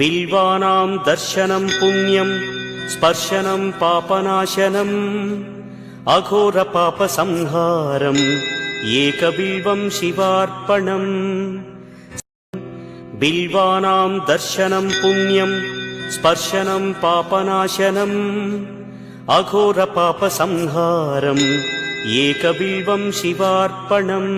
बिल्वानां दर्शनं पुण्यम् स्पर्शनं अघोरपापसंहारम् एकबिल्बं शिवार्पणम् बिल्वानां दर्शनं पुण्यं स्पर्शनं पापनाशनम् अघोरपापसंहारम् एकबिल्बं शिवार्पणम्